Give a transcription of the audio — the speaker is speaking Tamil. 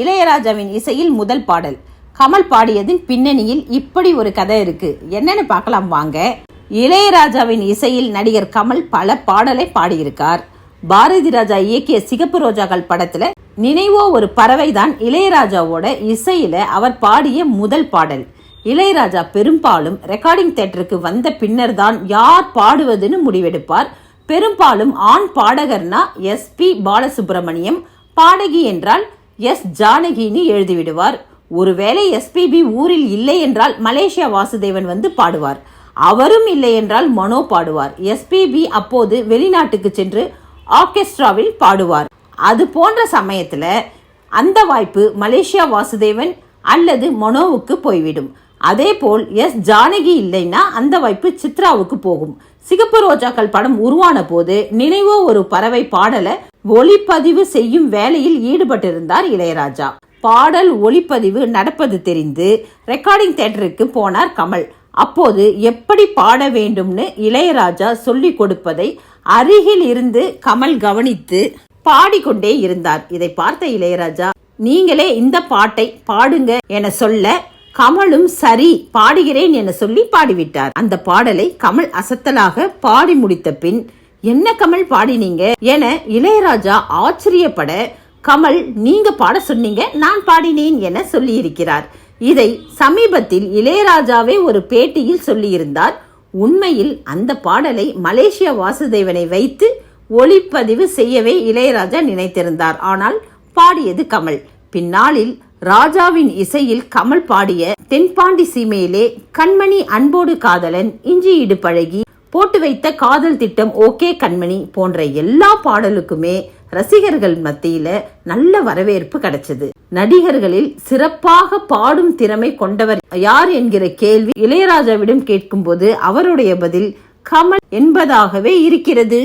இளையராஜாவின் இசையில் முதல் பாடல். கமல் பாடியதின் பின்னணியில் இப்படி ஒரு கதை இருக்கு. என்னன்னு பார்க்கலாம் வாங்க. இளையராஜாவின் இசையில் நடிகர் கமல் பல பாடலை பாடியிருக்கார். பாரதி ராஜா இயக்கிய சிகப்பு ரோஜாக்கள் படத்துல நினைவோ ஒரு பறவை தான் இளையராஜாவோட இசையில அவர் பாடிய முதல் பாடல். இளையராஜா பெரும்பாலும் ரெக்கார்டிங் தேட்டருக்கு வந்த பின்னர் தான் யார் பாடுவதுன்னு முடிவெடுப்பார். பெரும்பாலும் ஆண் பாடகர்னா எஸ் பி பாலசுப்ரமணியம். பாடகி என்றால் எஸ் ஜானகினி எழுதிவிடுவார். ஒருவேளை எஸ்பிபி ஊரில் இல்லை என்றால் மலேசியா வாசுதேவன் வந்து பாடுவார். அவரும் இல்லை என்றால் மனோ பாடுவார். எஸ்பிபி அப்போது வெளிநாட்டுக்கு சென்று ஆர்கெஸ்ட்ராவில் பாடுவார். அது போன்ற சமயத்துல அந்த வாய்ப்பு மலேசியா வாசுதேவன் அல்லது மனோவுக்கு போய்விடும். அதே போல் எஸ் ஜானகி இல்லைன்னா அந்த வாய்ப்பு சித்ராவுக்கு போகும். சிகப்பு ரோஜாக்கள் படம் உருவான போது நினைவோ ஒரு பறவை பாடல ஒளிப்பதிவு செய்யும் வேலையில் ஈடுபட்டிருந்தார் இளையராஜா. பாடல் ஒளிப்பதிவு நடப்பது தெரிந்து ரெக்கார்டிங் தேட்டருக்கு போனார் கமல். அப்போது எப்படி பாட வேண்டும்னு இளையராஜா சொல்லிக் கொடுப்பதை அருகில் இருந்து கமல் கவனித்து பாடிக்கொண்டே இருந்தார். இதை பார்த்த இளையராஜா நீங்களே இந்த பாட்டை பாடுங்க என சொல்ல கமலும் சரி பாடுகிறேன் என சொல்லி பாடிவிட்டார். அந்த பாடலை கமல் அசத்தலாக பாடி முடித்த பின் என்ன கமல் பாடினீங்க? என இளையராஜா ஆச்சரியப்பட கமல் நீங்க பாட சொன்னீங்க நான் பாடினேன் என சொல்லியிருக்கிறார். இதை சமீபத்தில் இளையராஜாவே ஒரு பேட்டியில் சொல்லியிருந்தார். உண்மையில் அந்த பாடலை மலேசியா வாசுதேவனை வைத்து ஒளிப்பதிவு செய்யவே இளையராஜா நினைத்திருந்தார். ஆனால் பாடியது கமல். பின்னாளில் ராஜாவின் இசையில் கமல் பாடிய தென்பாண்டி சீமையிலே கண்மணி அன்போடு காதலன் இஞ்சியிடு பழகி போட்டு வைத்த காதல் திட்டம் ஓகே கண்மணி போன்ற எல்லா பாடலுக்குமே ரசிகர்கள் மத்தியில நல்ல வரவேற்பு கிடைச்சது. நடிகர்களில் சிறப்பாக பாடும் திறமை கொண்டவர் யார் என்கிற கேள்வி இளையராஜாவிடம் கேட்கும்போது அவருடைய பதில் கமல் என்பதாகவே இருக்கிறது.